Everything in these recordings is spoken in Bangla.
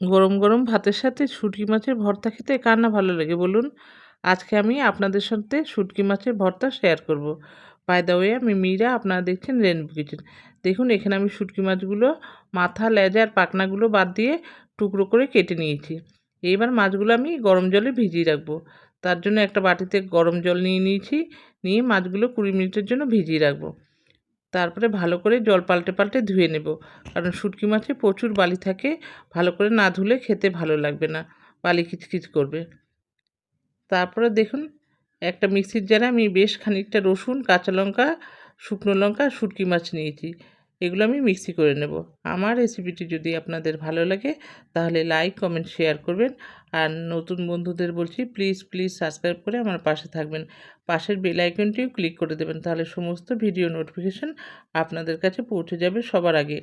গরম গরম ভাতের সাথে শুটকি মাছের ভর্তা খেতে কার না ভালো লাগে বলুন? আজকে আমি আপনাদের সাথে শুটকি মাছের ভর্তা শেয়ার করব। বাই দ্য ওয়ে আমি মীরা, আপনারা দেখছেন রেনবো কিচেন দেখুন, এখানে আমি শুটকি মাছগুলো মাথা, লেজা আর পাখনাগুলো বাদ দিয়ে টুকরো করে কেটে নিয়েছি। এইবার মাছগুলো আমি গরম জলে ভিজিয়ে রাখব। তার জন্য একটা বাটিতে গরম জল নিয়ে নিয়েছি। নিয়ে মাছগুলো কুড়ি মিনিটের জন্য ভিজিয়ে রাখব। তারপরে ভালো করে জল পাল্টে পাল্টে ধুয়ে নেব। কারণ শুটকি মাছে প্রচুর বালি থাকে, ভালো করে না ধুলে খেতে ভালো লাগবে না, বালি কিচকিচ করবে। তারপরে দেখুন, একটা মিক্সির জারে আমি বেশ খানিকটা রসুন, কাঁচা লঙ্কা, শুকনো লঙ্কা, শুটকি মাছ নিয়েছি। এগুলো আমি মিক্সি করে নেব। আমার রেসিপিটি যদি আপনাদের ভালো লাগে, তাহলে লাইক কমেন্ট শেয়ার করবেন। আর নতুন বন্ধুদের বলছি প্লিজ প্লিজ সাবস্ক্রাইব করে আমার পাশে থাকবেন। পাশের বেল আইকনটিও ক্লিক করে দেবেন, তাহলে সমস্ত ভিডিও নোটিফিকেশান আপনাদের কাছে পৌঁছে যাবে সবার আগে।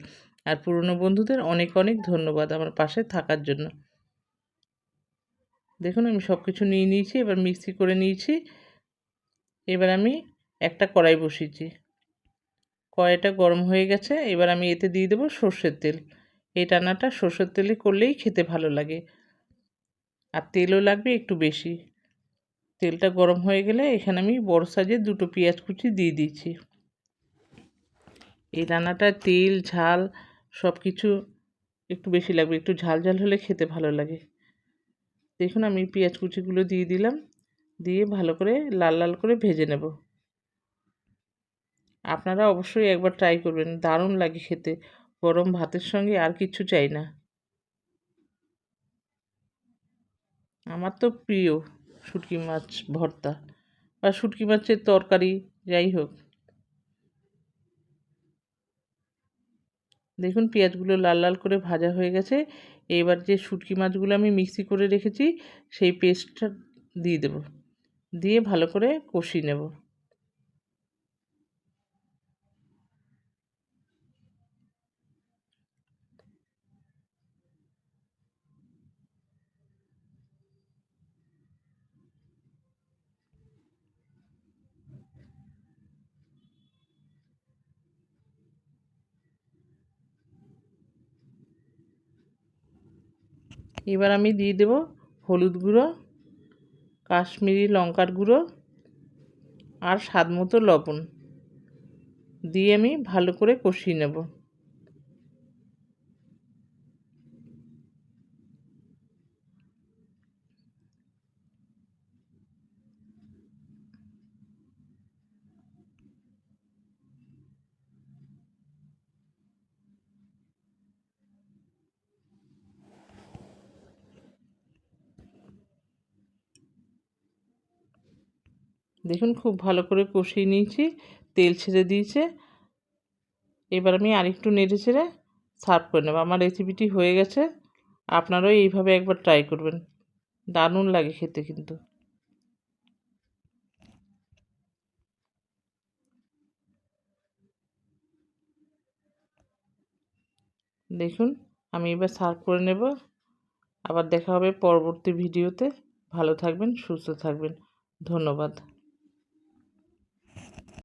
আর পুরনো বন্ধুদের অনেক অনেক ধন্যবাদ আমার পাশে থাকার জন্য। দেখুন, আমি সব কিছু নিয়ে নিয়েছি, এবার মিক্সি করে নিয়েছি। এবার আমি একটা কড়াই বসিয়েছি। কড়াইটা গরম হয়ে গেছে, এবার আমি এতে দিয়ে দেবো সর্ষের তেল। এই রান্নাটা সর্ষের তেলে করলেই খেতে ভালো লাগে। আর তেলও লাগবে একটু বেশি। তেলটা গরম হয়ে গেলে এখানে আমি বড় সাইজের দুটো পেঁয়াজ কুচি দিয়ে দিয়েছি। এই রান্নাটা তেল, ঝাল সব কিছু একটু বেশি লাগবে, একটু ঝাল ঝাল হলে খেতে ভালো লাগে। দেখুন আমি পেঁয়াজ কুচিগুলো দিয়ে দিলাম, দিয়ে ভালো করে লাল লাল করে ভেজে নেব। আপনারা অবশ্যই একবার ট্রাই করবেন, দারুণ লাগে খেতে। গরম ভাতের সঙ্গে আর কিছু চাই না। আমার তো প্রিয় শুটকি মাছ ভর্তা বা শুটকি মাছের তরকারি, যাই হোক। দেখুন, পেঁয়াজগুলো লাল লাল করে ভাজা হয়ে গেছে। এবার যে শুটকি মাছগুলো আমি মিক্সি করে রেখেছি, সেই পেস্টটা দিয়ে দেব। দিয়ে ভালো করে কষিয়ে নেব। এবার আমি দিয়ে দেব হলুদ গুঁড়ো, কাশ্মীরি লঙ্কার গুঁড়ো আর স্বাদ মতো লবণ। দিয়ে আমি ভালো করে কষিয়ে নেব। দেখুন খুব ভালো করে কষিয়ে নিয়েছি, তেল ছেড়ে দিয়েছে। এবার আমি আরেকটু নেড়ে ছেড়ে সার্ভ করে নেব। আমার রেসিপিটি হয়ে গেছে, আপনারাও এইভাবে একবার ট্রাই করবেন। দারুণ লাগে খেতে কিন্তু। দেখুন, আমি এবার সার্ভ করে নেব। আবার দেখা হবে পরবর্তী ভিডিওতে। ভালো থাকবেন, সুস্থ থাকবেন। ধন্যবাদ।